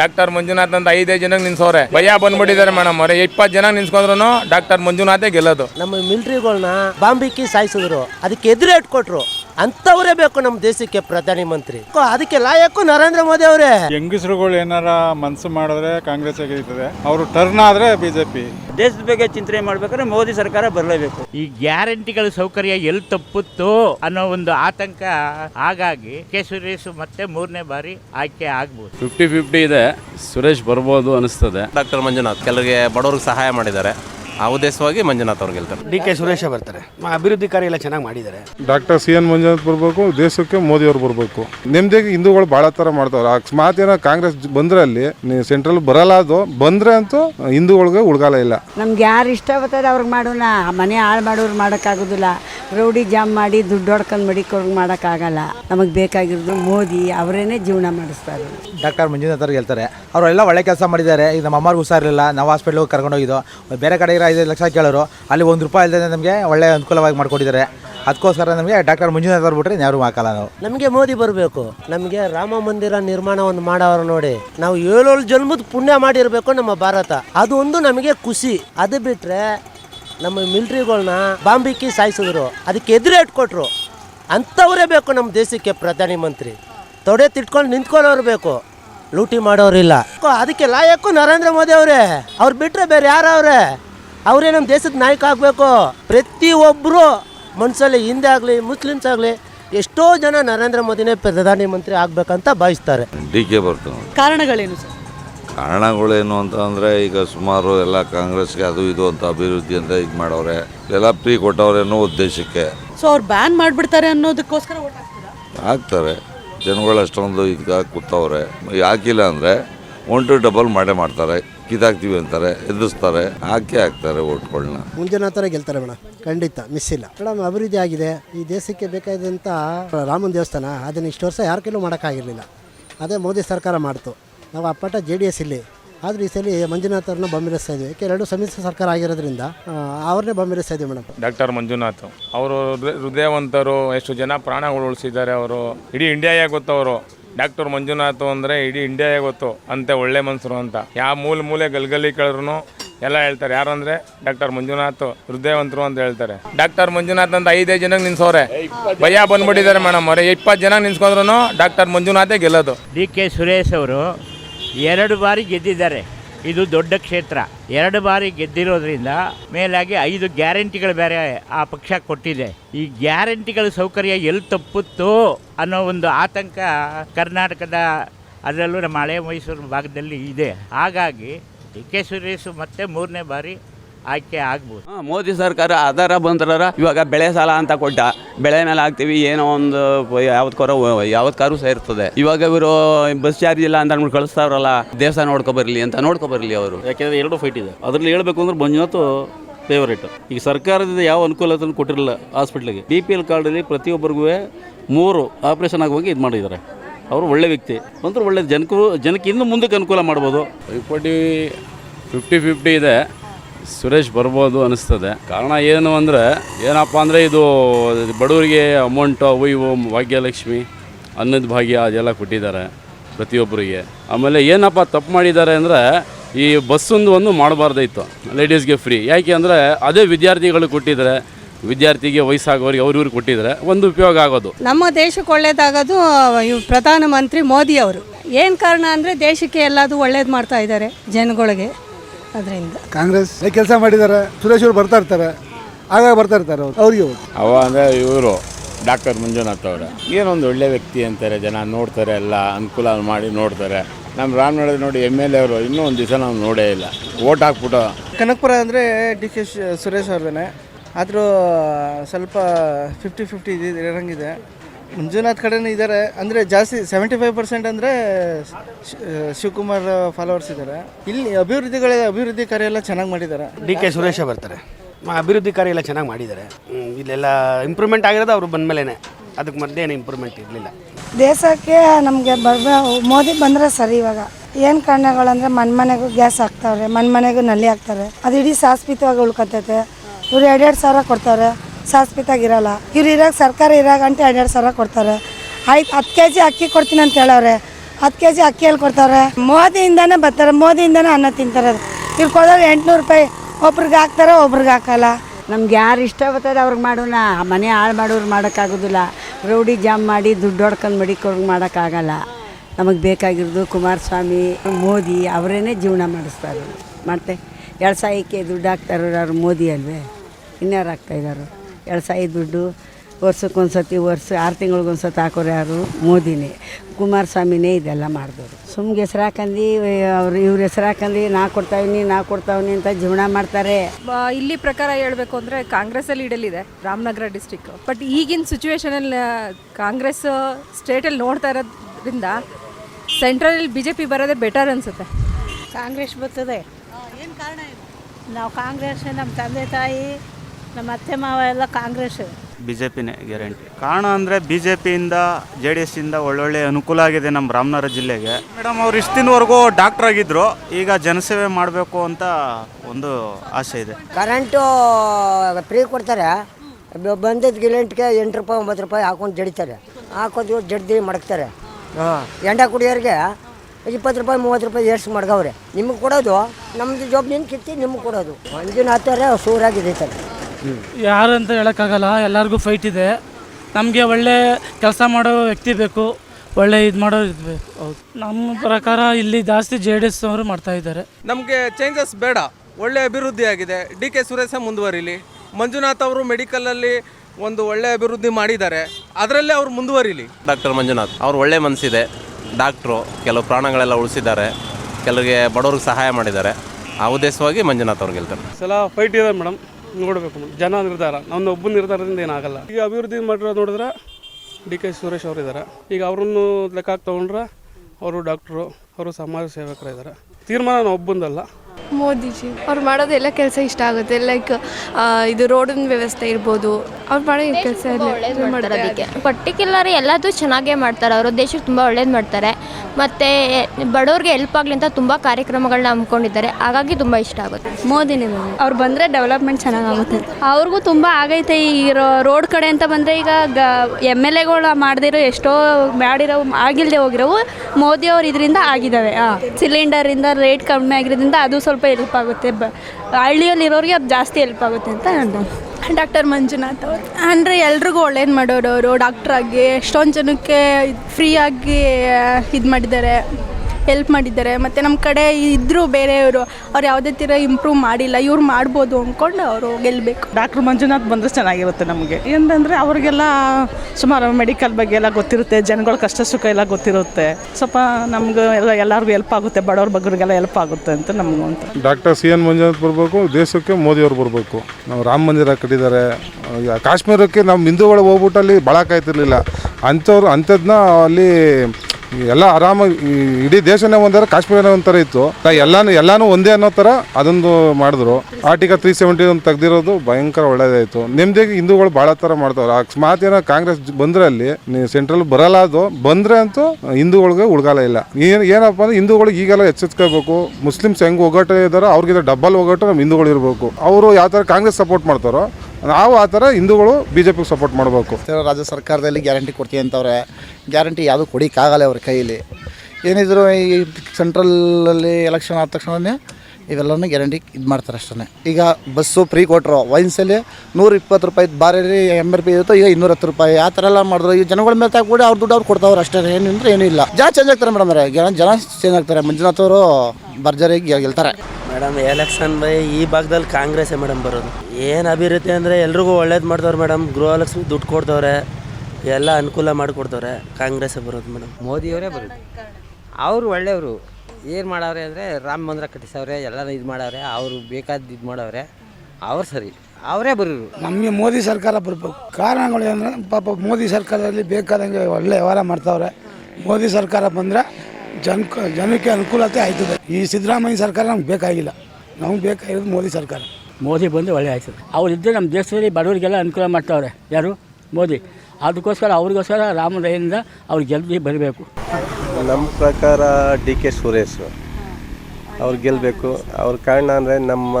Doctor Manjunath ಅಂತ ಐದೈದು ಜನ ನಿನ್ಸೋರೆ ಭಯ ಬಂದ್ಬಿಟ್ಟಿದ್ದಾರೆ ಮೇಡಮ್ ಅವ್ರೆ. ಇಪ್ಪತ್ತು ಜನ ನಿನ್ಸ್ಕೊಂಡ್ರು ಡಾಕ್ಟರ್ ಮಂಜುನಾಥೇ ಗೆಲ್ಲೋದು. ನಮ್ಮ ಮಿಲಿಟರಿಗಳನ್ನ ಬಾಂಬಿಕ್ಕಿ ಸಾಯಿಸಿದ್ರು. ಅದಕ್ಕೆ ಎದುರು ಇಟ್ಕೊಟ್ರು ಅಂಥವರೇ ಬೇಕು ನಮ್ಮ ದೇಶಕ್ಕೆ ಪ್ರಧಾನಿ ಮಂತ್ರಿ. ಅದಕ್ಕೆ ಲಾಯಕ್ಕು ನರೇಂದ್ರ ಮೋದಿ ಅವರೇ. ಹೆಂಗಸರುಗಳು ಏನಾರ ಮನಸ್ಸು ಮಾಡಿದ್ರೆ ಕಾಂಗ್ರೆಸ್ ಆಗಿರ್ತದೆ ಅವರು ಟರ್ನ್ ಆದ್ರೆ ಬಿಜೆಪಿ. ದೇಶದ ಬಗ್ಗೆ ಚಿಂತನೆ ಮಾಡ್ಬೇಕಾದ್ರೆ ಮೋದಿ ಸರ್ಕಾರ ಬರಲೇಬೇಕು. ಈ ಗ್ಯಾರಂಟಿಗಳ ಸೌಕರ್ಯ ಎಲ್ಲಿ ತಪ್ಪುತ್ತೋ ಅನ್ನೋ ಒಂದು ಆತಂಕ ಹಾಗಾಗಿ ಕೆ ಸುರೇಶ್ ಮತ್ತೆ ಮೂರನೇ ಬಾರಿ ಆಯ್ಕೆ ಆಗ್ಬೋದು. ಫಿಫ್ಟಿ ಫಿಫ್ಟಿ ಇದೆ. ಸುರೇಶ್ ಬರ್ಬೋದು ಅನಿಸ್ತದೆ. ಡಾಕ್ಟರ್ ಮಂಜುನಾಥ್ ಕೆಲವರಿಗೆ ಬಡವ್ರಿಗೆ ಸಹಾಯ ಮಾಡಿದ್ದಾರೆ. ಆ ಉದ್ದೇಶವಾಗಿ ಮಂಜುನಾಥ್ ಅವ್ರು ಗೆಲ್ತಾರೆ. ಡಿ ಕೆ ಸುರೇಶ ಬರ್ತಾರೆ. ಮ- ಅಭಿವೃದ್ಧಿ ಕಾರ್ಯ ಎಲ್ಲ ಚೆನ್ನಾಗಿ ಮಾಡಿದ್ದಾರೆ. ಡಾಕ್ಟರ್ ಸಿ ಎನ್ ಮಂಜುನಾಥ್ ಬರಬೇಕು ದೇಶಕ್ಕೆ ಮೋದಿ ಅವರು ಬರಬೇಕು. ನೆಮ್ಮದಿಗೆ ಹಿಂದೂಗಳು ಭಾಳ ಥರ ಮಾಡ್ತಾವ್ರೆ. ಅಕಸ್ಮಾತ್ ಏನೋ ಕಾಂಗ್ರೆಸ್ ಬಂದ್ರೆ ಅಲ್ಲಿ ಸೆಂಟ್ರಲ್ ಬರಲ್ಲ ಅದು ಬಂದ್ರೆ ಅಂತೂ ಹಿಂದೂಗಳಿಗೆ ಉಳ್ಗಾಲ ಇಲ್ಲ. ನಮ್ಗೆ ಯಾರು ಇಷ್ಟ ಬರ್ತದೆ ಅವ್ರಿಗೆ ಮಾಡೋಣ. ಮನೆ ಹಾಳು ಮಾಡೋರು ಮಾಡೋಕ್ಕಾಗೋದಿಲ್ಲ. ರೌಡಿ ಜಾಮ್ ಮಾಡಿ ದುಡ್ಡು ಹೊಡ್ಕೊಂಡು ಮಡಿಕೊಂಡು ಮಾಡೋಕ್ಕಾಗಲ್ಲ. ನಮಗೆ ಬೇಕಾಗಿರೋದು ಮೋದಿ ಅವರೇನೆ ಜೀವನ ಮಾಡಿಸ್ತಾರೆ. ಡಾಕ್ಟರ್ ಮಂಜುನಾಥ್ ಅವ್ರು ಗೆಲ್ತಾರೆ ಅವರೆಲ್ಲ ಒಳ್ಳೆ ಕೆಲಸ ಮಾಡಿದ್ದಾರೆ ಈಗ ನಮ್ಮ ಅಮ್ಮವ್ರಿಗೆ ಹುಷಾರಿಲ್ಲ ನಾವು ಹಾಸ್ಪಿಟ್ಲಿಗೆ ಕರ್ಕೊಂಡು ಹೋಗಿದ್ದು. ಬೇರೆ ಕಡೆ ಇರೋ ಐದು ಲಕ್ಷ ಕೇಳೋರು ಅಲ್ಲಿ ಒಂದು ರೂಪಾಯಿ ಇಲ್ಲದೆ ನಮಗೆ ಒಳ್ಳೆ ಅನುಕೂಲವಾಗಿ ಮಾಡಿಕೊಟ್ಟಿದ್ದಾರೆ. ಅದಕ್ಕೋಸ್ಕರ ನಮಗೆ ಡಾಕ್ಟರ್ ಮಂಜುನಾಥ್ ಅವ್ರು ಬಿಟ್ಟರೆ ಯಾರು ಹಾಕಲ್ಲ ನಾವು. ನಮಗೆ ಮೋದಿ ಬರಬೇಕು. ನಮಗೆ ರಾಮ ಮಂದಿರ ನಿರ್ಮಾಣವನ್ನು ಒಂದು ಮಾಡವ್ರು ನೋಡಿ ನಾವು ಏಳೇಳು ಜನ್ಮದ ಪುಣ್ಯ ಮಾಡಿರಬೇಕು ನಮ್ಮ ಭಾರತ. ಅದು ಒಂದು ನಮಗೆ ಖುಷಿ. ಅದು ಬಿಟ್ಟರೆ ನಮ್ಮ ಮಿಲ್ಟ್ರಿಗಳನ್ನ ಬಾಂಬಿಕ್ಕಿ ಸಾಯಿಸಿದ್ರು. ಅದಕ್ಕೆ ಎದುರು ಇಟ್ಕೊಟ್ರು. ಅಂಥವರೇ ಬೇಕು ನಮ್ಮ ದೇಶಕ್ಕೆ ಪ್ರಧಾನಿ ಮಂತ್ರಿ. ತೊಡೆ ತಿಟ್ಕೊಂಡು ನಿಂತ್ಕೊಳ್ಳೋರು ಬೇಕು. ಲೂಟಿ ಮಾಡೋರಿಲ್ಲ ಅದಕ್ಕೆ ಲಾಯಕ್ಕು ನರೇಂದ್ರ ಮೋದಿ ಅವರೇ. ಅವ್ರು ಬಿಟ್ಟರೆ ಬೇರೆ ಯಾರವ್ರೆ ಅವರೇ? ನಮ್ಮ ದೇಶದ ನಾಯಕ ಆಗಬೇಕು. ಪ್ರತಿಯೊಬ್ಬರು ಮನಸ್ಸಲ್ಲಿ ಹಿಂದೆ ಆಗಲಿ ಮುಸ್ಲಿಮ್ಸ್ ಆಗಲಿ ಎಷ್ಟೋ ಜನ ನರೇಂದ್ರ ಮೋದಿನೇ ಪ್ರಧಾನಿ ಮಂತ್ರಿ ಆಗಬೇಕಂತ ಭಾವಿಸ್ತಾರೆ. ಡಿ ಕೆ ಬರ್ತಾನೆ. ಕಾರಣಗಳೇನು ಸರ್? ಕಾರಣಗಳೇನು ಅಂತ ಅಂದರೆ ಈಗ ಸುಮಾರು ಎಲ್ಲ ಕಾಂಗ್ರೆಸ್ಗೆ ಅದು ಇದು ಅಂತ ಅಭಿವೃದ್ಧಿ ಅಂತ ಇದು ಮಾಡವ್ರೆ ಎಲ್ಲ ಫ್ರೀ ಕೊಟ್ಟವ್ರೆ ಅನ್ನೋ ಉದ್ದೇಶಕ್ಕೆ. ಸೊ ಅವ್ರು ಬ್ಯಾನ್ ಮಾಡಿಬಿಡ್ತಾರೆ ಅನ್ನೋದಕ್ಕೋಸ್ಕರ ಆಗ್ತಾರೆ ಹಾಕ್ತೀರಾ? ಜನಗಳು ಅಷ್ಟೊಂದು ಇದಕ್ಕೆ ಕೂತವ್ರೆ. ಹಾಕಿಲ್ಲ ಅಂದರೆ ಒನ್ ಟು ಡಬಲ್ ಮಾಡೇ ಮಾಡ್ತಾರೆ. ಕಿತಾಕ್ತೀವಿ ಅಂತಾರೆ ಎದುರಿಸ್ತಾರೆ. ಹಾಕಿ ಹಾಕ್ತಾರೆ ಓಟ್ಗಳನ್ನ ಥರ ಗೆಲ್ತಾರೆ ಮೇಡಮ್. ಖಂಡಿತ ಮಿಸ್ ಇಲ್ಲ. ಮೇಡಮ್ ಅಭಿವೃದ್ಧಿ ಆಗಿದೆ. ಈ ದೇಶಕ್ಕೆ ಬೇಕಾದಂಥ ರಾಮನ ದೇವಸ್ಥಾನ ಅದನ್ನು ಇಷ್ಟು ವರ್ಷ ಯಾರ ಕೈಲೂ ಮಾಡೋಕ್ಕಾಗಿರಲಿಲ್ಲ. ಅದೇ ಮೋದಿ ಸರ್ಕಾರ ಮಾಡ್ತು. ನಾವು ಅಪ್ಪಟ ಜೆ ಡಿ ಎಸ್ ಇಲ್ಲಿ. ಆದರೆ ಈ ಸಲ ಮಂಜುನಾಥ್ ಅವ್ರನ್ನ ಬಂಬಿರಿಸ್ತಾ ಇದ್ವಿ. ಯಾಕೆ ಎರಡು ಸಮ್ಮಿಶ್ರ ಸರ್ಕಾರ ಆಗಿರೋದ್ರಿಂದ ಅವ್ರನ್ನೇ ಬಂಬಿರಿಸ್ತಾ ಇದ್ವಿ ಮೇಡಮ್ ಡಾಕ್ಟರ್ ಮಂಜುನಾಥ್ ಅವರು ಹೃದಯವಂತರು ಎಷ್ಟು ಜನ ಪ್ರಾಣಗಳು ಉಳಿಸಿದ್ದಾರೆ ಅವರು. ಇಡೀ ಇಂಡಿಯಾಗೆ ಅವರು? ಡಾಕ್ಟರ್ ಮಂಜುನಾಥ್ ಅಂದರೆ ಇಡೀ ಇಂಡಿಯಾಗೆ ಗೊತ್ತು? ಅಂತೆ ಒಳ್ಳೆ ಮನಸ್ಸರು ಅಂತ. ಯಾವ ಮೂಲೆ ಮೂಲೆ ಗಲ್ಗಲ್ಲಿ ಕೇಳಿದ್ರು ಎಲ್ಲ ಹೇಳ್ತಾರೆ. ಯಾರಂದ್ರೆ? ಡಾಕ್ಟರ್ ಮಂಜುನಾಥ್ ಹೃದಯವಂತರು ಅಂತ ಹೇಳ್ತಾರೆ. ಡಾಕ್ಟರ್ ಮಂಜುನಾಥ್ ಅಂತ ಐದೈದು ಜನಕ್ಕೆ ನಿನ್ಸೋರೆ ಭಯ ಬಂದ್ಬಿಟ್ಟಿದ್ದಾರೆ ಮೇಡಮ್ ಅವ್ರೆ. ಇಪ್ಪತ್ತು ಜನ ನಿನ್ಸ್ಕೊಂಡ್ರು ಡಾಕ್ಟರ್ ಮಂಜುನಾಥೇ ಗೆಲ್ಲೋದು. ಡಿ ಕೆ ಸುರೇಶ್ ಅವರು ಎರಡು ಬಾರಿ ಗೆದ್ದಿದ್ದಾರೆ. ಇದು ದೊಡ್ಡ ಕ್ಷೇತ್ರ. ಎರಡು ಬಾರಿ ಗೆದ್ದಿರೋದ್ರಿಂದ ಮೇಲಾಗಿ ಐದು ಗ್ಯಾರಂಟಿಗಳು ಬೇರೆ ಆ ಪಕ್ಷ ಕೊಟ್ಟಿದೆ. ಈ ಗ್ಯಾರಂಟಿಗಳ ಸೌಕರ್ಯ ಎಲ್ಲಿ ತಪ್ಪುತ್ತೋ ಅನ್ನೋ ಒಂದು ಆತಂಕ ಕರ್ನಾಟಕದ ಅದರಲ್ಲೂ ನಮ್ಮ ಹಳೆ ಮೈಸೂರು ಭಾಗದಲ್ಲಿ ಇದೆ. ಹಾಗಾಗಿ ಡಿ ಕೆ ಸುರೇಶ್ ಮತ್ತೆ ಮೂರನೇ ಬಾರಿ ಆಯ್ಕೆ ಆಗ್ಬೋದು. ಹಾಂ ಮೋದಿ ಸರ್ಕಾರ ಆಧಾರ ಬಂದ್ರ ಇವಾಗ ಬೆಳೆ ಸಾಲ ಅಂತ ಕೊಟ್ಟ ಬೆಳೆ ಮೇಲೆ ಹಾಕ್ತೀವಿ ಏನೋ ಒಂದು ಯಾವ್ದಕ್ಕಾರ ಯಾವ್ದಕ್ಕಾರು ಸೇರ್ತದೆ ಇವಾಗ ಇವರು ಬಸ್ ಚಾರ್ಜ್ ಇಲ್ಲ ಅಂತ ಅಂದ್ಬಿಟ್ಟು ಕಳಿಸ್ತಾವ್ರಲ್ಲ ದೇವಸ್ಥಾನ ನೋಡ್ಕೊ ಬರ್ಲಿ ಅಂತ ನೋಡ್ಕೊ ಬರ್ಲಿ ಅವರು. ಯಾಕೆಂದ್ರೆ ಎರಡು ಫೈಟ್ ಇದೆ. ಅದ್ರಲ್ಲಿ ಹೇಳ್ಬೇಕು ಅಂದ್ರೆ ಮಂಜುನಾಥ್ ಫೇವರೇಟ್ ಈಗ ಸರ್ಕಾರದಿಂದ ಯಾವ ಅನುಕೂಲತೆ ಕೊಟ್ಟಿರಲಿಲ್ಲ ಹಾಸ್ಪಿಟ್ಲಿಗೆ ಬಿ ಪಿ ಎಲ್ ಕಾರ್ಡಲ್ಲಿ ಪ್ರತಿಯೊಬ್ಬರಿಗೂ ಮೂರು ಆಪ್ರೇಷನ್ ಆಗುವಾಗ ಇದು ಮಾಡಿದ್ದಾರೆ. ಅವರು ಒಳ್ಳೆ ವ್ಯಕ್ತಿ. ಅಂದ್ರೆ ಒಳ್ಳೆ ಜನಕ್ಕೂ ಜನಕ್ಕೆ ಇನ್ನು ಮುಂದಕ್ಕೆ ಅನುಕೂಲ ಮಾಡ್ಬೋದು. ಫಿಫ್ಟಿ ಫಿಫ್ಟಿ ಇದೆ. ಸುರೇಶ್ ಬರ್ಬೋದು ಅನಿಸ್ತದೆ. ಕಾರಣ ಏನು ಅಂದರೆ, ಏನಪ್ಪ ಅಂದರೆ ಇದು ಬಡವರಿಗೆ ಅಮೌಂಟು ಅವು ಇವು ಭಾಗ್ಯಲಕ್ಷ್ಮಿ, ಅನ್ನದ ಭಾಗ್ಯ ಅದೆಲ್ಲ ಕೊಟ್ಟಿದ್ದಾರೆ ಪ್ರತಿಯೊಬ್ಬರಿಗೆ. ಆಮೇಲೆ ಏನಪ್ಪ ತಪ್ಪು ಮಾಡಿದ್ದಾರೆ ಅಂದರೆ, ಈ ಬಸ್ಸೊಂದು ಒಂದು ಮಾಡಬಾರ್ದಾಯ್ತು ಲೇಡೀಸ್ಗೆ ಫ್ರೀ ಯಾಕೆ ಅಂದರೆ, ಅದೇ ವಿದ್ಯಾರ್ಥಿಗಳು ಕೊಟ್ಟಿದ್ದಾರೆ ವಿದ್ಯಾರ್ಥಿಗೆ ವಯಸ್ಸಾಗೋರಿಗೆ ಅವ್ರ ಇವ್ರು ಕೊಟ್ಟಿದ್ದಾರೆ ಒಂದು ಉಪಯೋಗ ಆಗೋದು. ನಮ್ಮ ದೇಶಕ್ಕೆ ಒಳ್ಳೇದಾಗೋದು ಪ್ರಧಾನಮಂತ್ರಿ ಮೋದಿ ಅವರು. ಏನು ಕಾರಣ ಅಂದರೆ, ದೇಶಕ್ಕೆ ಎಲ್ಲದೂ ಒಳ್ಳೇದು ಮಾಡ್ತಾ ಇದ್ದಾರೆ ಜನಗಳಿಗೆ. ಅದರಿಂದ. ಕಾಂಗ್ರೆಸ್ ಕೆಲಸ ಮಾಡಿದ್ದಾರೆ ಸುರೇಶ್ ಅವರು ಬರ್ತಾ ಇರ್ತಾರೆ ಆಗಾಗ ಬರ್ತಾ ಇರ್ತಾರೆ ಅವ್ರು. ಅವ್ರಿಗೆ ಅವ ಅಂದರೆ ಇವರು ಡಾಕ್ಟರ್ ಮಂಜುನಾಥ್ ಅವರ. ಏನೊಂದು ಒಳ್ಳೆ ವ್ಯಕ್ತಿ ಅಂತಾರೆ ಜನ ನೋಡ್ತಾರೆ ಎಲ್ಲ ಅನುಕೂಲ ಮಾಡಿ ನೋಡ್ತಾರೆ. ನಮ್ಮ ರಾಮನಗರದ ನೋಡಿ ಎಂ ಎಲ್ ಎ ಅವರು ಇನ್ನೂ ಒಂದು ದಿವಸ ನಾವು ನೋಡೇ ಇಲ್ಲ. ಓಟ್ ಹಾಕ್ಬಿಟ್ಟು. ಕನಕಪುರ ಅಂದರೆ ಡಿ ಕೆ ಸುರೇಶ್ ಅವ್ರದೇ ಆದರೂ ಸ್ವಲ್ಪ ಫಿಫ್ಟಿ ಫಿಫ್ಟಿ ಇರಂಗಿದೆ. ಮಂಜುನಾಥ್ ಕಡೆನೂ ಇದ್ದಾರೆ. ಅಂದರೆ ಜಾಸ್ತಿ ಸೆವೆಂಟಿ ಫೈವ್ ಪರ್ಸೆಂಟ್ ಅಂದರೆ ಶಿವಕುಮಾರ್ ಫಾಲೋವರ್ಸ್ ಇದ್ದಾರೆ. ಇಲ್ಲಿ ಅಭಿವೃದ್ಧಿಗಳ ಅಭಿವೃದ್ಧಿ ಕಾರ್ಯ ಎಲ್ಲ ಚೆನ್ನಾಗಿ ಮಾಡಿದ್ದಾರೆ. ಡಿ ಕೆ ಸುರೇಶ ಬರ್ತಾರೆ. ಅಭಿವೃದ್ಧಿ ಕಾರ್ಯ ಎಲ್ಲ ಚೆನ್ನಾಗಿ ಮಾಡಿದ್ದಾರೆ. ಇಲ್ಲೆಲ್ಲ ಇಂಪ್ರೂವ್ಮೆಂಟ್ ಆಗಿರೋದು ಅವರು ಬಂದ ಮೇಲೇ ಅದಕ್ಕೆ ಮಧ್ಯೆ ಏನು ಇಂಪ್ರೂವ್ಮೆಂಟ್ ಇರಲಿಲ್ಲ. ದೇಶಕ್ಕೆ ನಮಗೆ ಬರ್ಬ ಮೋದಿ ಬಂದರೆ ಸರಿ ಇವಾಗ. ಏನು ಕಾರಣಗಳಂದ್ರೆ ಮನ್ ಮನೆಗೂ ಗ್ಯಾಸ್ ಹಾಕ್ತಾವ್ರೆ ಮನ್ ಮನೆಗೂ ನಲ್ಲಿ ಹಾಕ್ತಾರೆ. ಅದು ಇಡೀ ಶಾಶ್ವತವಾಗಿ ಉಳ್ಕೊತೈತೆ. ಇವ್ರು ಎರಡೆರಡು ಸಾವಿರ ಕೊಡ್ತಾರೆ ಇರಲ್ಲ ಇವ್ರು ಇರಾಗ ಸರ್ಕಾರ ಇರಾಗ ಅಂತ ಹನ್ನೆರಡು ಸಾವಿರ ಕೊಡ್ತಾರೆ. ಆಯ್ತು, ಹತ್ತು ಕೆ ಜಿ ಅಕ್ಕಿ ಕೊಡ್ತೀನಿ ಅಂತ ಹೇಳವ್ರೆ. ಹತ್ತು ಕೆ ಜಿ ಅಕ್ಕಿಯಲ್ಲಿ ಕೊಡ್ತಾರೆ? ಮೋದಿಯಿಂದನೇ ಬರ್ತಾರೆ. ಮೋದಿಯಿಂದನೇ ಅನ್ನ ತಿಂತಾರೆ. ಇವ್ರು ಕೊಡೋರು ಎಂಟುನೂರು ರೂಪಾಯಿ. ಒಬ್ರಿಗೆ ಹಾಕ್ತಾರೆ, ಒಬ್ರಿಗೆ ಹಾಕಲ್ಲ. ನಮ್ಗೆ ಯಾರು ಇಷ್ಟ ಬರ್ತದೆ ಅವ್ರಿಗೆ ಮಾಡೋಣ. ಮನೆ ಹಾಳು ಮಾಡೋರು ಮಾಡೋಕ್ಕಾಗೋದಿಲ್ಲ. ರೌಡಿ ಜಾಮ್ ಮಾಡಿ ದುಡ್ಡು ಹೊಡ್ಕೊಂಡು ಮಡಿಕೊಂಡು ಮಾಡೋಕ್ಕಾಗಲ್ಲ. ನಮಗೆ ಬೇಕಾಗಿರೋದು ಕುಮಾರಸ್ವಾಮಿ, ಮೋದಿ ಅವರೇನೆ ಜೀವನ ಮಾಡಿಸ್ತಾರೆ. ಮತ್ತೆ ಎರಡು ಸಾವಿರಕ್ಕೆ ದುಡ್ಡು ಹಾಕ್ತಾರೋ ಯಾರು? ಮೋದಿ ಅಲ್ವೇ? ಇನ್ಯಾರು ಹಾಕ್ತಾಯಿದ್ದಾರೆ ಎಳ್ಸಾಯಿ ದುಡ್ಡು. ವರ್ಷಕ್ಕೊಂದು ಸತಿ ವರ್ಷ ಆರು ತಿಂಗಳಿಗೊಂದ್ಸತಿ ಹಾಕೋರು ಯಾರು? ಮೋದಿನೇ. ಕುಮಾರಸ್ವಾಮಿನೇ ಇದೆಲ್ಲ ಮಾಡಿದವರು. ಸುಮ್ಗೆ ಹೆಸ್ರು ಹಾಕಂದು ಅವ್ರು ಇವ್ರ ಹೆಸ್ರು ಹಾಕಂದು ನಾ ಕೊಡ್ತಾವಿನಿ ನಾ ಕೊಡ್ತಾವಿನಿ ಅಂತ ಜೀವನ ಮಾಡ್ತಾರೆ. ಇಲ್ಲಿ ಪ್ರಕಾರ ಹೇಳಬೇಕು ಅಂದರೆ ಕಾಂಗ್ರೆಸ್ಸಲ್ಲಿ ಇಡಲಿದೆ ರಾಮನಗರ ಡಿಸ್ಟಿಕ್ ಬಟ್ ಈಗಿನ ಸಿಚುವೇಶನಲ್ಲಿ ಕಾಂಗ್ರೆಸ್ ಸ್ಟೇಟಲ್ಲಿ ನೋಡ್ತಾ ಇರೋದ್ರಿಂದ ಸೆಂಟ್ರಲಲ್ಲಿ ಬಿ ಜೆ ಪಿ ಬರೋದೇ ಬೆಟರ್ ಅನಿಸುತ್ತೆ. ಕಾಂಗ್ರೆಸ್ ಬರ್ತದೆ. ನಾವು ಕಾಂಗ್ರೆಸ್ ನಮ್ಮ ತಂದೆ ತಾಯಿ ನಮ್ಮ ಅತ್ತೆ ಮಾವ ಎಲ್ಲ ಕಾಂಗ್ರೆಸ್. ಬಿ ಜೆ ಪಿನೇ ಗ್ಯಾರಂಟಿ. ಕಾರಣ ಅಂದರೆ ಬಿ ಜೆ ಪಿಯಿಂದ ಜೆ ಡಿ ಎಸ್ಸಿಂದ ಒಳ್ಳೊಳ್ಳೆ ಅನುಕೂಲ ಆಗಿದೆ ನಮ್ಮ ರಾಮನಗರ ಜಿಲ್ಲೆಗೆ. ಮೇಡಮ್ ಅವ್ರು ಇಷ್ಟಿನವರೆಗೂ ಡಾಕ್ಟರ್ ಆಗಿದ್ರು ಈಗ ಜನಸೇವೆ ಮಾಡಬೇಕು ಅಂತ ಒಂದು ಆಸೆ ಇದೆ. ಕರೆಂಟು ಫ್ರೀ ಕೊಡ್ತಾರೆ. ಬಂದಿದ್ದ ಗಿಲೆಂಟ್ಗೆ ಎಂಟು ರೂಪಾಯಿ ಒಂಬತ್ತು ರೂಪಾಯಿ ಹಾಕೊಂಡು ಜಡಿತಾರೆ. ಹಾಕೋದು ಜಡ್ದಿ ಮಡಗ್ತಾರೆ. ಎಂಡ ಕುಡಿಯೋರಿಗೆ ಇಪ್ಪತ್ತು ರೂಪಾಯಿ ಮೂವತ್ತು ರೂಪಾಯಿ ಏರ್ಸಿ ಮಡ್ಗವ್ರೆ. ನಿಮಗೆ ಕೊಡೋದು ನಮ್ಮದು ಜಾಬ್ ನಿನ್ನ ಕಿತ್ತಿ ನಿಮ್ಗೆ ಕೊಡೋದು. ಮಂಜುನಾಥರೇ ಸೂರಾಗಿದೆ ಸರ್ ಯಾರು ಅಂತ ಹೇಳೋಕ್ಕಾಗಲ್ಲ ಎಲ್ಲರಿಗೂ ಫೈಟ್ ಇದೆ. ನಮಗೆ ಒಳ್ಳೆ ಕೆಲಸ ಮಾಡೋ ವ್ಯಕ್ತಿ ಬೇಕು ಒಳ್ಳೆ ಇದು ಮಾಡೋ ಇದು ಬೇಕು. ಹೌದು ನಮ್ಮ ಪ್ರಕಾರ ಇಲ್ಲಿ ಜಾಸ್ತಿ ಜೆ ಡಿ ಎಸ್ ಅವರು ಮಾಡ್ತಾ ಇದ್ದಾರೆ. ನಮಗೆ ಚೇಂಜಸ್ ಬೇಡ. ಒಳ್ಳೆ ಅಭಿವೃದ್ಧಿ ಆಗಿದೆ. ಡಿ ಕೆ ಸುರೇಶ ಮುಂದುವರಿಲಿ. ಮಂಜುನಾಥ್ ಅವರು ಮೆಡಿಕಲಲ್ಲಿ ಒಂದು ಒಳ್ಳೆ ಅಭಿವೃದ್ಧಿ ಮಾಡಿದ್ದಾರೆ. ಅದರಲ್ಲೇ ಅವ್ರು ಮುಂದುವರಿಲಿ. ಡಾಕ್ಟರ್ ಮಂಜುನಾಥ್ ಅವ್ರು ಒಳ್ಳೆ ಮನಸ್ಸಿದೆ ಡಾಕ್ಟ್ರು ಕೆಲವು ಪ್ರಾಣಗಳೆಲ್ಲ ಉಳಿಸಿದ್ದಾರೆ. ಕೆಲವರಿಗೆ ಬಡವ್ರಿಗೆ ಸಹಾಯ ಮಾಡಿದ್ದಾರೆ. ಆ ಉದ್ದೇಶವಾಗಿ ಮಂಜುನಾಥ್ ಅವ್ರು ಗೆಲ್ತಾರೆ. ಸಲ ಫೈಟ್ ಇದೆ ಮೇಡಮ್. ನೋಡಬೇಕು ಜನ ನಿರ್ಧಾರ. ನನ್ನ ಒಬ್ಬ ನಿರ್ಧಾರದಿಂದ ಏನಾಗಲ್ಲ. ಈಗ ಅಭಿವೃದ್ಧಿ ಮಾಡಿರೋದು ನೋಡಿದ್ರೆ ಡಿ ಕೆ ಸುರೇಶ್ ಅವರು ಇದ್ದಾರೆ ಈಗ ಅವರನ್ನು ಹಾಕಿ ತೊಗೊಂಡ್ರೆ ಅವರು ಡಾಕ್ಟ್ರು, ಅವರು ಸಮಾಜ ಸೇವಕರಿದ್ದಾರೆ ತೀರ್ಮಾನ ನಾವು ಒಬ್ಬಂದಲ್ಲ. ಮೋದಿಜಿ ಅವ್ರು ಮಾಡೋದೆಲ್ಲ ಕೆಲಸ ಇಷ್ಟ ಆಗುತ್ತೆ. ಲೈಕ್ ಇದು ರೋಡಿನ ವ್ಯವಸ್ಥೆ ಇರ್ಬೋದು. ಅವ್ರು ಮಾಡೋ ಕೆಲಸ ಪರ್ಟಿಕ್ಯುಲರ್ ಎಲ್ಲದೂ ಚೆನ್ನಾಗೇ ಮಾಡ್ತಾರೆ. ಅವರು ದೇಶಕ್ಕೆ ತುಂಬ ಒಳ್ಳೇದು ಮಾಡ್ತಾರೆ. ಮತ್ತು ಬಡವ್ರಿಗೆ ಹೆಲ್ಪ್ ಆಗಲಿ ಅಂತ ತುಂಬ ಕಾರ್ಯಕ್ರಮಗಳನ್ನ ಹಮ್ಮಿಕೊಂಡಿದ್ದಾರೆ. ಹಾಗಾಗಿ ತುಂಬ ಇಷ್ಟ ಆಗುತ್ತೆ. ಮೋದಿನೇ ಅವ್ರು ಬಂದರೆ ಡೆವಲಪ್ಮೆಂಟ್ ಚೆನ್ನಾಗಾಗುತ್ತೆ. ಅವ್ರಿಗೂ ತುಂಬ ಆಗೈತೆ ಈ ರೋಡ್ ಕಡೆ ಅಂತ ಬಂದರೆ ಈಗ ಗ ಎಂ ಎಲ್ ಎಗಳು ಮಾಡದಿರೋ ಎಷ್ಟೋ ಮಾಡಿರೋ ಆಗಿಲ್ಲದೆ ಹೋಗಿರೋವು ಮೋದಿ ಅವ್ರು ಇದರಿಂದ ಆಗಿದ್ದಾವೆ. ಸಿಲಿಂಡರಿಂದ ರೇಟ್ ಕಮ್ಮಿ ಆಗಿರೋದ್ರಿಂದ ಅದು ಸ್ವಲ್ಪ ಹೆಲ್ಪ್ ಆಗುತ್ತೆ. ಬ ಹಳ್ಳಿಯಲ್ಲಿರೋರಿಗೆ ಅದು ಜಾಸ್ತಿ ಹೆಲ್ಪ್ ಆಗುತ್ತೆ ಅಂತ ಅಂದ ಡಾಕ್ಟರ್ ಮಂಜುನಾಥ್ ಅವರು. ಅಂದರೆ ಎಲ್ರಿಗೂ ಒಳ್ಳೇದು ಮಾಡೋರು ಅವರು ಡಾಕ್ಟ್ರಾಗಿ ಎಷ್ಟೊಂದು ಜನಕ್ಕೆ ಫ್ರೀಯಾಗಿ ಇದು ಮಾಡಿದ್ದಾರೆ. ಹೆಲ್ಪ್ ಮಾಡಿದ್ದಾರೆ. ಮತ್ತು ನಮ್ಮ ಕಡೆ ಇದ್ದರೂ ಬೇರೆಯವರು ಅವ್ರು ಯಾವುದೇ ಥರ ಇಂಪ್ರೂವ್ ಮಾಡಿಲ್ಲ. ಇವ್ರು ಮಾಡ್ಬೋದು ಅಂದ್ಕೊಂಡು ಅವರು ಗೆಲ್ಲಬೇಕು ಡಾಕ್ಟ್ರ್ ಮಂಜುನಾಥ್ ಬಂದರೆ ಚೆನ್ನಾಗಿರುತ್ತೆ ನಮಗೆ. ಏನಂದರೆ ಅವರಿಗೆಲ್ಲ ಸುಮಾರು ಮೆಡಿಕಲ್ ಬಗ್ಗೆ ಎಲ್ಲ ಗೊತ್ತಿರುತ್ತೆ ಜನಗಳ ಕಷ್ಟ ಸುಖ ಎಲ್ಲ ಗೊತ್ತಿರುತ್ತೆ. ಸ್ವಲ್ಪ ನಮ್ಗೆ ಎಲ್ಲ ಎಲ್ಲರಿಗೂ ಹೆಲ್ಪ್ ಆಗುತ್ತೆ ಬಡವ್ರ ಬಗ್ಗರಿಗೆಲ್ಲ ಹೆಲ್ಪ್ ಆಗುತ್ತೆ ಅಂತ ನಮಗೂ ಅಂತ ಡಾಕ್ಟರ್ ಸಿ ಎನ್ ಮಂಜುನಾಥ್ ಬರಬೇಕು ದೇಶಕ್ಕೆ ಮೋದಿಯವ್ರು ಬರಬೇಕು. ನಾವು ರಾಮ ಮಂದಿರ ಕಟ್ಟಿದ್ದಾರೆ. ಈಗ ಕಾಶ್ಮೀರಕ್ಕೆ ನಮ್ಮ ಹಿಂದೂಗಳು ಹೋಗ್ಬಿಟ್ಟು ಅಲ್ಲಿ ಬಳಕಾಯ್ತಿರ್ಲಿಲ್ಲ ಅಂಥವ್ರು ಅಂಥದ್ದನ್ನ ಅಲ್ಲಿ ಎಲ್ಲ ಆರಾಮಾಗಿ ಇಡೀ ದೇಶನೇ ಒಂಥರ, ಕಾಶ್ಮೀರನೇ ಒಂಥರ ಇತ್ತು. ಎಲ್ಲಾನು ಎಲ್ಲಾನು ಒಂದೇ ಅನ್ನೋ ಥರ ಅದೊಂದು ಮಾಡಿದ್ರು. ಆರ್ಟಿಕಲ್ ತ್ರೀ ಸೆವೆಂಟಿ ತೆಗ್ದಿರೋದು ಭಯಂಕರ ಒಳ್ಳೇದಾಯಿತು. ನಿಮ್ದೆ ಹಿಂದೂಗಳು ಭಾಳ ಥರ ಮಾಡ್ತಾವ್ರೆ. ಅಕಸ್ಮಾತ್ ಏನೋ ಕಾಂಗ್ರೆಸ್ ಬಂದ್ರೆ ಅಲ್ಲಿ ಸೆಂಟ್ರಲ್ ಬರಲ್ಲ ಅದು, ಬಂದರೆ ಅಂತೂ ಹಿಂದೂಗಳಿಗೆ ಉಳ್ಗಾಲ ಇಲ್ಲ. ಏನು, ಏನಪ್ಪ ಅಂದ್ರೆ ಹಿಂದೂಗಳಿಗೆ ಈಗೆಲ್ಲ ಎಚ್ಚೆತ್ಕೋಬೇಕು ಮುಸ್ಲಿಮ್ಸ್ ಹೆಂಗೆ ಒಗ್ಗಟ್ಟು ಇದ್ದಾರೋ ಅವ್ರಿಗೆ ಡಬ್ಬಲ್ ಒಗ್ಗಟ್ಟು ನಮ್ಮ ಹಿಂದೂಗಳು ಇರಬೇಕು ಅವರು ಯಾವ ಥರ ಕಾಂಗ್ರೆಸ್ ಸಪೋರ್ಟ್ ಮಾಡ್ತಾರೋ ನಾವು ಆ ಥರ ಹಿಂದೂಗಳು ಬಿ ಜೆ ಪಿಗೆ ಸಪೋರ್ಟ್ ಮಾಡಬೇಕು ರಾಜ್ಯ ಸರ್ಕಾರದಲ್ಲಿ ಗ್ಯಾರಂಟಿ ಕೊಡ್ತೀವಿ ಅಂತವ್ರೆ. ಗ್ಯಾರಂಟಿ ಯಾವುದು ಕೊಡಿಕ್ಕಾಗಲ್ಲ ಅವ್ರ ಕೈಯಲ್ಲಿ. ಏನಿದ್ರು ಈ ಸೆಂಟ್ರಲಲ್ಲಿ ಎಲೆಕ್ಷನ್ ಆದ ತಕ್ಷಣನೇ ಇವೆಲ್ಲನೂ ಗ್ಯಾರಂಟಿ ಇದು ಮಾಡ್ತಾರೆ ಅಷ್ಟೇ ಈಗ ಬಸ್ಸು ಫ್ರೀ ಕೊಟ್ಟರು ವೈನ್ಸಲ್ಲಿ ನೂರ ಇಪ್ಪತ್ತು ರೂಪಾಯಿ ಬಾರಿ ಎಂ ಆರ್ ಪಿ ಇರುತ್ತೋ, ಈಗ ಇನ್ನೂರ ಹತ್ತು ರೂಪಾಯಿ. ಆ ಥರ ಎಲ್ಲ ಮಾಡಿದ್ರು. ಈ ಜನಗಳ ಮೇಲೆ ತಾಕ್ಬಿಡಿ ಅವ್ರ ದುಡ್ಡು ಅವ್ರು ಕೊಡ್ತಾವ್ರು ಅಷ್ಟೇ ಏನು ಅಂದ್ರೆ ಏನೂ ಇಲ್ಲ. ಜನ ಚೇಂಜ್ ಆಗ್ತಾರೆ ಮೇಡಮ್ ಜನ ಜನ ಚೇಂಜ್ ಆಗ್ತಾರೆ. ಮಂಜುನಾಥ್ ಅವರು ಭರ್ಜರಿಯಾಗಿ ಗೆಲ್- ಗೆಲ್ತಾರೆ. ಮೇಡಮ್ ಎಲೆಕ್ಷನ್ ಬೈ ಈ ಭಾಗದಲ್ಲಿ ಕಾಂಗ್ರೆಸ್ಸೇ ಮೇಡಮ್ ಬರೋದು. ಏನು ಅಭಿವೃದ್ಧಿ ಅಂದರೆ ಎಲ್ರಿಗೂ ಒಳ್ಳೇದು ಮಾಡ್ದವ್ರು ಮೇಡಮ್ ಗೃಹಲಕ್ಷ್ಮಿ ದುಡ್ಡು ಕೊಡ್ತವ್ರೆ ಎಲ್ಲ ಅನುಕೂಲ ಮಾಡಿಕೊಡ್ತವ್ರೆ ಕಾಂಗ್ರೆಸ್ಸೇ ಬರೋದು ಮೇಡಮ್. ಮೋದಿಯವರೇ ಬರೋದು. ಅವರು ಒಳ್ಳೆಯವರು. ಏನು ಮಾಡವ್ರೆ ಅಂದರೆ ರಾಮ ಮಂದಿರ ಕಟ್ಟಿಸವ್ರೆ ಎಲ್ಲ ಇದು ಮಾಡವ್ರೆ ಅವರು ಬೇಕಾದ ಇದು ಮಾಡವ್ರೆ. ಅವ್ರು ಸರಿ. ಅವರೇ ಬರೋರು. ನಮಗೆ ಮೋದಿ ಸರ್ಕಾರ ಬರಬೇಕು. ಕಾರಣಗಳು ಅಂದರೆ ಪಾಪ ಮೋದಿ ಸರ್ಕಾರದಲ್ಲಿ ಬೇಕಾದಂಗೆ ಒಳ್ಳೆ ವ್ಯವಹಾರ ಮಾಡ್ತಾವ್ರೆ. ಮೋದಿ ಸರ್ಕಾರ ಬಂದರೆ ಜನ ಜನಕ್ಕೆ ಅನುಕೂಲತೆ ಆಯ್ತದೆ. ಈ ಸಿದ್ದರಾಮಯ್ಯ ಸರ್ಕಾರ ನಮ್ಗೆ ಬೇಕಾಗಿಲ್ಲ. ನಮ್ಗೆ ಬೇಕಾಗಿರೋದು ಮೋದಿ ಸರ್ಕಾರ. ಮೋದಿ ಬಂದು ಒಳ್ಳೆ ಆಯ್ತದೆ ಅವ್ರು ಇದ್ದರೆ ನಮ್ಮ ದೇಶದಲ್ಲಿ ಬಡವರಿಗೆಲ್ಲ ಅನುಕೂಲ ಮಾಡ್ತಾವ್ರೆ. ಯಾರು? ಮೋದಿ. ಅದಕ್ಕೋಸ್ಕರ ಅವ್ರಿಗೋಸ್ಕರ ರಾಮದಯಿಂದ ಅವ್ರು ಜಲ್ದಿ ಬರಬೇಕು. ನಮ್ಮ ಪ್ರಕಾರ ಡಿ ಕೆ ಸುರೇಶ್ ಅವ್ರು. ಗೆಲ್ಲಬೇಕು ಅವ್ರ ಕಾರಣ ಅಂದರೆ ನಮ್ಮ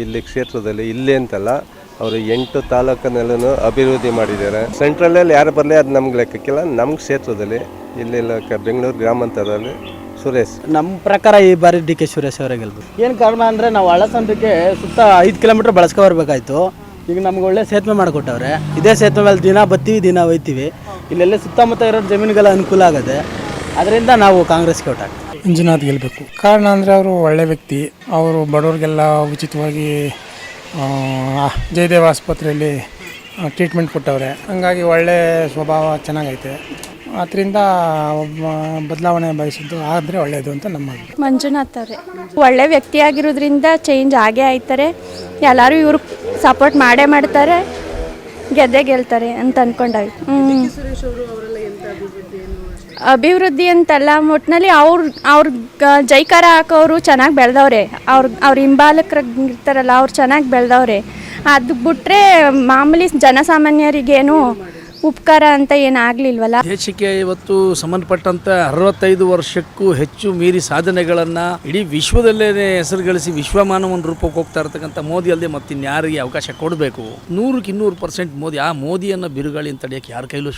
ಇಲ್ಲಿ ಕ್ಷೇತ್ರದಲ್ಲಿ ಇಲ್ಲೇ ಅಂತಲ್ಲ ಅವರು ಎಂಟು ತಾಲೂಕಿನಲ್ಲೂ ಅಭಿವೃದ್ಧಿ ಮಾಡಿದ್ದಾರೆ. ಸೆಂಟ್ರಲಲ್ಲಿ ಯಾರು ಬರಲಿ ಅದು ನಮ್ಗೆ ಲೆಕ್ಕಕ್ಕಿಲ್ಲ ನಮ್ಮ ಕ್ಷೇತ್ರದಲ್ಲಿ ಇಲ್ಲೆಲ್ಲ ಕ ಬೆಂಗಳೂರು ಗ್ರಾಮಾಂತರದಲ್ಲಿ ಸುರೇಶ್. ನಮ್ಮ ಪ್ರಕಾರ ಈ ಬಾರಿ ಡಿ ಕೆ ಸುರೇಶ್ ಅವರೇ ಗೆಲ್ಬೋದು ಏನು ಕಾರಣ ಅಂದರೆ ನಾವು ಹಳಸಂದಕ್ಕೆ ಸುತ್ತ ಐದು ಕಿಲೋಮೀಟ್ರ್ ಬಳಸ್ಕೊ ಬರಬೇಕಾಯ್ತು. ಈಗ ನಮ್ಗೆ ಒಳ್ಳೆ ಸೇತುವೆ ಮಾಡಿಕೊಟ್ಟವ್ರೆ. ಇದೇ ಸೇತುವೆ ಮೇಲೆ ದಿನ ಬತ್ತೀವಿ ದಿನ ಒಯ್ತೀವಿ. ಇಲ್ಲೆಲ್ಲ ಸುತ್ತಮುತ್ತ ಇರೋ ಜಮೀನುಗಳ ಅನುಕೂಲ ಆಗುತ್ತೆ ಅದರಿಂದ ನಾವು ಕಾಂಗ್ರೆಸ್ಗೆ ಓಟ್ ಹಾಕ್ತೀವಿ. ಮಂಜುನಾಥ್ ಗೆಲ್ಲಬೇಕು ಕಾರಣ ಅಂದರೆ ಅವರು ಒಳ್ಳೆ ವ್ಯಕ್ತಿ. ಅವರು ಬಡವ್ರಿಗೆಲ್ಲ ಉಚಿತವಾಗಿ ಜಯದೇವ ಆಸ್ಪತ್ರೆಯಲ್ಲಿ ಟ್ರೀಟ್ಮೆಂಟ್ ಕೊಟ್ಟವ್ರೆ. ಹಂಗಾಗಿ ಒಳ್ಳೆ ಸ್ವಭಾವ ಚೆನ್ನಾಗೈತೆ. ಅದರಿಂದ ಬದಲಾವಣೆ ಬಯಸಿದ್ದು ಆದರೆ ಒಳ್ಳೆಯದು ಅಂತ ನಮ್ಮ. ಮಂಜುನಾಥ್ ಅವರೇ, ಒಳ್ಳೆ ವ್ಯಕ್ತಿ ಆಗಿರೋದ್ರಿಂದ ಚೇಂಜ್ ಆಗೇ ಆಯ್ತಾರೆ. ಎಲ್ಲರೂ ಇವರು ಸಪೋರ್ಟ್ ಮಾಡೇ ಮಾಡ್ತಾರೆ. ಗೆದ್ದೆ ಗೆಲ್ತಾರೆ ಅಂತ ಅನ್ಕೊಂಡಾವಿ ಹ್ಞೂ ಅಭಿವೃದ್ಧಿ ಅಂತಲ್ಲ ಒಟ್ಟಿನಲ್ಲಿ ಅವ್ರ ಅವ್ರ ಜೈಕಾರ ಹಾಕೋರು ಚೆನ್ನಾಗಿ ಬೆಳೆದವ್ರೆ. ಅವ್ರ ಅವ್ರ ಹಿಂಬಾಲಕರ ಇರ್ತಾರಲ್ಲ ಅವ್ರು ಚೆನ್ನಾಗಿ ಬೆಳೆದವ್ರೆ. ಅದು ಬಿಟ್ಟರೆ ಮಾಮೂಲಿ ಜನಸಾಮಾನ್ಯರಿಗೇನು ಉಪಕಾರ ಅಂತ ಏನಾಗಲಿಲ್ವಲ್ಲ? ದೇಶಕ್ಕೆ ಇವತ್ತು ಸಂಬಂಧಪಟ್ಟಂತ ಅರವತ್ತೈದು ವರ್ಷಕ್ಕೂ ಹೆಚ್ಚು ಮೀರಿ ಸಾಧನೆಗಳನ್ನ ಇಡೀ ವಿಶ್ವದಲ್ಲೇ ಹೆಸರು ಗಳಿಸಿ ವಿಶ್ವಮಾನವನ ರೂಪಕ್ಕೆ ಹೋಗ್ತಾ ಇರತಕ್ಕಂಥ ಮೋದಿ ಅಲ್ಲದೆ ಮತ್ತಿನ್ಯಾರಿಗೆ ಅವಕಾಶ ಕೊಡಬೇಕು. ನೂರಕ್ಕೆ ಇನ್ನೂರು ಪರ್ಸೆಂಟ್ ಮೋದಿ, ಆ ಮೋದಿಯನ್ನು ಬಿರುಗಾಳಿಯನ್ನು ತಡೆಯಕ್ಕೆ ಯಾರ ಕೈಲೂ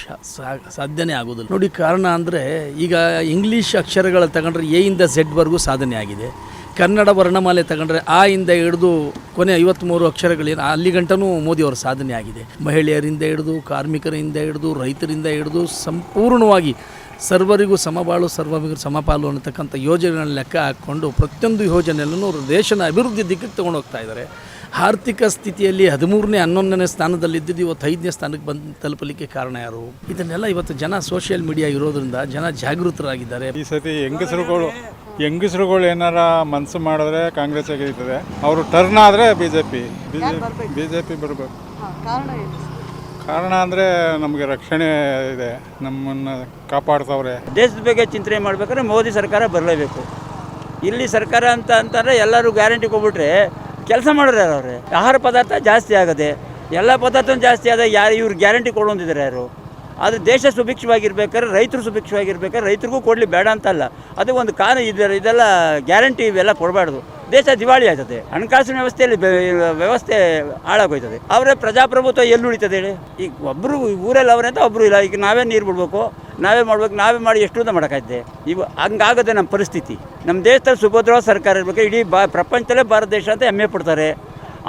ಸಾಧ್ಯನೇ ಆಗೋದಿಲ್ಲ. ನೋಡಿ ಕಾರಣ ಅಂದರೆ ಈಗ ಇಂಗ್ಲೀಷ್ ಅಕ್ಷರಗಳ ತಗೊಂಡ್ರೆ ಎ ಇಂದ ಝೆಡ್ವರೆಗೂ ಸಾಧನೆ ಆಗಿದೆ ಕನ್ನಡ ವರ್ಣಮಾಲೆ ತಗೊಂಡ್ರೆ ಆ ಇಂದ ಹಿಡಿದು ಕೊನೆ ಐವತ್ತ್ಮೂರು ಅಕ್ಷರಗಳೇನು ಅಲ್ಲಿ ಗಂಟನೂ ಮೋದಿಯವರ ಸಾಧನೆ ಆಗಿದೆ. ಮಹಿಳೆಯರಿಂದ ಹಿಡಿದು ಕಾರ್ಮಿಕರಿಂದ ಹಿಡಿದು, ರೈತರಿಂದ ಹಿಡಿದು ಸಂಪೂರ್ಣವಾಗಿ ಸರ್ವರಿಗೂ ಸಮಬಾಳು, ಸರ್ವರಿಗೂ ಸಮಪಾಲು ಅನ್ನತಕ್ಕಂಥ ಯೋಜನೆಗಳನ್ನ ಲೆಕ್ಕ ಹಾಕ್ಕೊಂಡು ಪ್ರತಿಯೊಂದು ಯೋಜನೆಯನ್ನು ದೇಶನ ಅಭಿವೃದ್ಧಿ ದಿಕ್ಕಿಗೆ ತಗೊಂಡು ಹೋಗ್ತಾ ಇದ್ದಾರೆ ಆರ್ಥಿಕ ಸ್ಥಿತಿಯಲ್ಲಿ ಹದಿಮೂರನೇ, ಹನ್ನೊಂದನೇ ಸ್ಥಾನದಲ್ಲಿದ್ದಿದ್ದು ಇವತ್ತು ಐದನೇ ಸ್ಥಾನಕ್ಕೆ ಬಂದು ತಲುಪಲಿಕ್ಕೆ ಕಾರಣ ಯಾರು? ಇದನ್ನೆಲ್ಲ ಇವತ್ತು ಜನ ಸೋಷಿಯಲ್ ಮೀಡಿಯಾ ಇರೋದ್ರಿಂದ ಜನ ಜಾಗೃತರಾಗಿದ್ದಾರೆ. ಈ ಸತಿ ಹೆಂಗಸರುಗಳು ಹೆಂಗಸರುಗಳು ಏನಾರ ಮನಸ್ಸು ಮಾಡಿದ್ರೆ ಕಾಂಗ್ರೆಸ್ ಗೆಲ್ತದೆ. ಅವರು ಟರ್ನ್ ಆದರೆ B J P B J P ಬರಬೇಕು? ಕಾರಣ ಅಂದರೆ ನಮಗೆ ರಕ್ಷಣೆ ಇದೆ. ನಮ್ಮನ್ನು ಕಾಪಾಡ್ತವ್ರೆ. ದೇಶದ ಬಗ್ಗೆ ಚಿಂತನೆ ಮಾಡ್ಬೇಕಾದ್ರೆ ಮೋದಿ ಸರ್ಕಾರ ಬರಲೇಬೇಕು. ಇಲ್ಲಿ ಸರ್ಕಾರ ಅಂತ ಅಂತಾರೆ ಎಲ್ಲರೂ ಗ್ಯಾರಂಟಿ ಕೊಟ್ಬಿಟ್ರೆ ಕೆಲಸ ಮಾಡಿದ್ರೆ ಯಾರು ಅವ್ರೆ? ಆಹಾರ ಪದಾರ್ಥ ಜಾಸ್ತಿ ಆಗದೆ ಎಲ್ಲ ಪದಾರ್ಥ ಜಾಸ್ತಿ ಆದ ಯಾರು ಇವ್ರು ಗ್ಯಾರಂಟಿ ಕೊಡೋಂದಿದ್ದಾರೆ ಯಾರು? ಆದರೆ ದೇಶ ಸುಭಿಕ್ಷವಾಗಿರ್ಬೇಕಾದ್ರೆ ರೈತರು ಸುಭಿಕ್ಷವಾಗಿರ್ಬೇಕಾದ್ರೆ ರೈತರಿಗೂ ಕೊಡಲಿ ಬೇಡ ಅಂತಲ್ಲ. ಅದು ಒಂದು ಕಾರಣ ಇದ ಇದೆಲ್ಲ ಗ್ಯಾರಂಟಿ ಇವೆಲ್ಲ ಕೊಡಬಾರ್ದು. ದೇಶ ದಿವಾಳಿ ಆಯ್ತದೆ ಹಣಕಾಸಿನ ವ್ಯವಸ್ಥೆಯಲ್ಲಿ ವ್ಯವಸ್ಥೆ ಹಾಳಾಗೋಯ್ತದೆ. ಅವರೇ ಪ್ರಜಾಪ್ರಭುತ್ವ ಎಲ್ಲಿ ಉಳಿತದೆ ಹೇಳಿ? ಈಗ ಒಬ್ಬರು ಊರಲ್ಲಿ ಅವರೇ ಅಂತ ಒಬ್ಬರು ಇಲ್ಲ. ಈಗ ನಾವೇ ನೀರು ಬಿಡಬೇಕು, ನಾವೇ ಮಾಡ್ಬೇಕು, ನಾವೇ ಮಾಡಿ ಎಷ್ಟು ಅಂತ ಮಾಡೋಕ್ಕಾಯ್ತೆ ಇವು ಹಂಗಾಗದೆ ನಮ್ಮ ಪರಿಸ್ಥಿತಿ. ನಮ್ಮ ದೇಶದಲ್ಲಿ ಸುಭದ್ರವಾದ ಸರ್ಕಾರ ಇರಬೇಕು. ಇಡೀ ಬಾ ಪ್ರಪಂಚದಲ್ಲೇ ಭಾರತ ದೇಶ ಅಂತ ಹೆಮ್ಮೆ ಪಡ್ತಾರೆ.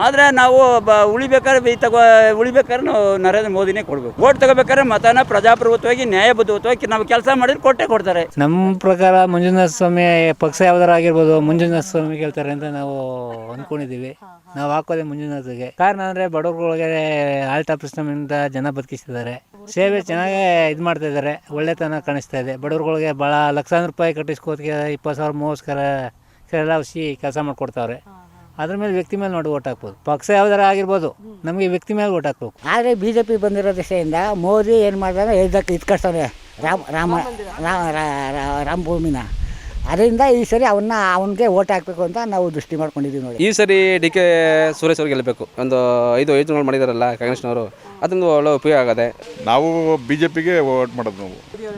ಆದರೆ ನಾವು ಬ ಉಳಿಬೇಕಾದ್ರೆ ತಗೋ ಉಳಿಬೇಕಾದ್ರೆ ನಾವು ನರೇಂದ್ರ ಮೋದಿನೇ ಕೊಡಬೇಕು. ಓಟ್ ತಗೋಬೇಕಾದ್ರೆ ಮತನ ಪ್ರಜಾಪ್ರಭುತ್ವವಾಗಿ ನ್ಯಾಯಬದ್ಧವಾಗಿ ನಾವು ಕೆಲಸ ಮಾಡಿದ್ರೆ ಕೊಟ್ಟೆ ಕೊಡ್ತಾರೆ. ನಮ್ಮ ಪ್ರಕಾರ ಮಂಜುನಾಥ ಸ್ವಾಮಿ ಪಕ್ಷ ಯಾವ್ದಾರು ಆಗಿರ್ಬೋದು ಮಂಜುನಾಥ ಸ್ವಾಮಿ ಕೇಳ್ತಾರೆ ಅಂತ ನಾವು ಅಂದ್ಕೊಂಡಿದ್ದೀವಿ ನಾವು ಹಾಕೋದೆ ಮಂಜುನಾಥಗೆ ಕಾರಣ ಅಂದರೆ ಬಡವ್ರಗಳಿಗೆ ಆಲ್ಟ್ ಪ್ರಶ್ನೆಯಿಂದ ಜನ ಬದುಕಿಸ್ತಿದ್ದಾರೆ ಸೇವೆ ಚೆನ್ನಾಗೇ ಇದು ಮಾಡ್ತಾ ಇದ್ದಾರೆ. ಒಳ್ಳೆತನ ಕಾಣಿಸ್ತಾ ಇದೆ. ಬಡವ್ರಗಳಿಗೆ ಭಾಳ ಲಕ್ಷಾಂತರ ರೂಪಾಯಿ ಕಟ್ಟಿಸ್ಕೋದಕ್ಕೆ ಇಪ್ಪತ್ತು ಸಾವಿರ ಮೂವತ್ತು ಸಾವಿರ ಎಲ್ಲ ಔಷಧಿ ಕೆಲಸ ಮಾಡಿಕೊಡ್ತಾವ್ರೆ. ಅದ್ರ ಮೇಲೆ ವ್ಯಕ್ತಿ ಮೇಲೆ ನೋಡಿ ಓಟ್ ಹಾಕ್ಬೋದು. ಪಕ್ಷ ಯಾವ್ದಾರ ಆಗಿರ್ಬೋದು ನಮಗೆ ವ್ಯಕ್ತಿ ಮೇಲೆ ಓಟ್ ಹಾಕ್ಬೇಕು. ಆದರೆ ಬಿ ಜೆ ಪಿ ಬಂದಿರೋ ದಿಸೆಯಿಂದ ಮೋದಿ ಏನು ಮಾಡಿದಾಗ ಇದಕ್ಕೆ ಇಟ್ಕೊಳ್ತಾನೆ ರಾಮ ರಾಮ ರಾಮ ರಾಮ ಭೂಮಿನ ಅದರಿಂದ ಈ ಸರಿ ಅವನ್ನ ಅವನಿಗೆ ಓಟ್ ಹಾಕಬೇಕು ಅಂತ ನಾವು ದೃಷ್ಟಿ ಮಾಡ್ಕೊಂಡಿದ್ದೀವಿ ನೋಡಿ. ಈ ಸರಿ ಡಿ ಕೆ ಸುರೇಶ್ ಅವ್ರಿಗೆ ಗೆಲ್ಲಬೇಕು ಒಂದು ಐದು ಯೋಜನೆಗಳು ಮಾಡಿದಾರಲ್ಲ ಕಾಂಗ್ರೆಸ್ನವರು ಅದೊಂದು ಒಳ್ಳೆ ಉಪಯೋಗ ಆಗದೆ. ನಾವು ಬಿ ಜೆ ಪಿಗೆ ವೋಟ್ ಮಾಡೋದು ನಾವು.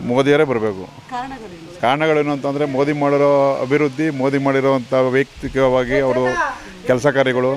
ಮೋದಿಯವರೇ ಬರಬೇಕು. ಕಾರಣಗಳೇನು ಅಂತಂದರೆ ಮೋದಿ ಮಾಡಿರೋ ಅಭಿವೃದ್ಧಿ ಮೋದಿ ಮಾಡಿರೋವಂಥ ವೈಯಕ್ತಿಕವಾಗಿ ಅವರು ಕೆಲಸ ಕಾರ್ಯಗಳು